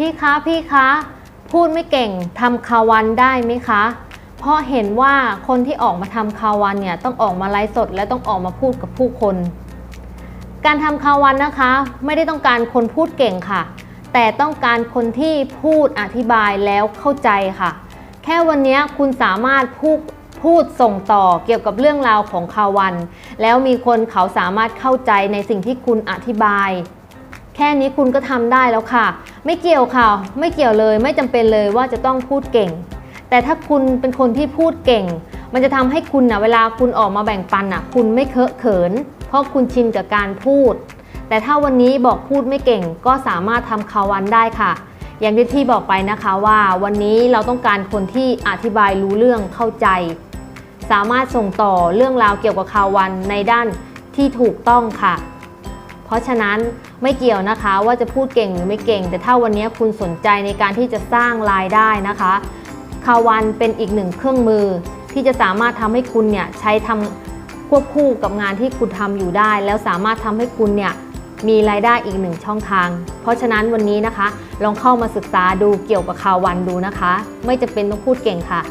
พี่คะพี่คะ พูดไม่เก่งทำคาวันได้ไหมคะ เพราะเห็นว่าคนที่ออกมาทำคาวันเนี่ยต้องออกมาไลฟ์สดและต้องออกมาพูดกับผู้คน การทำคาวันนะคะ ไม่ได้ต้องการคนพูดเก่งค่ะ แต่ต้องการคนที่พูดอธิบายแล้วเข้าใจค่ะ แค่วันนี้คุณสามารถพูดพูดส่งต่อเกี่ยวกับเรื่องราวของคาวัน แล้วมีคนเขาสามารถเข้าใจในสิ่งที่คุณอธิบาย แค่นี้คุณก็ทำได้แล้วค่ะ ไม่เกี่ยวค่ะ ไม่เกี่ยวเลย ไม่จำเป็นเลยว่าจะต้องพูดเก่ง แต่ถ้าคุณเป็นคนที่พูดเก่ง มันจะทำให้คุณนะเวลาคุณออกมาแบ่งปันอะคุณไม่เคอะเขิน เพราะคุณชินกับการพูด แต่ถ้าวันนี้บอกพูดไม่เก่ง ก็สามารถทำคาวันได้ค่ะ อย่างที่ที่บอกไปนะคะว่าวันนี้เราต้องการคนที่อธิบายรู้เรื่องเข้าใจ สามารถส่งต่อเรื่องราวเกี่ยวกับคาวันในด้านที่ถูกต้องค่ะ เพราะฉะนั้นไม่เกี่ยวนะคะว่าจะพูดเก่งหรือไม่เก่ง แต่ถ้าวันนี้คุณสนใจในการที่จะสร้างรายได้นะคะคาวันเป็นอีกหนึ่งเครื่องมือที่จะสามารถทำให้คุณเนี่ยใช้ทำควบคู่กับงานที่คุณทำอยู่ได้ แล้วสามารถทำให้คุณเนี่ยมีรายได้อีกหนึ่งช่องทาง เพราะฉะนั้นวันนี้นะคะ ลองเข้ามาศึกษาดูเกี่ยวกับคาวันดูนะคะ ไม่จำเป็นต้องพูดเก่งค่ะ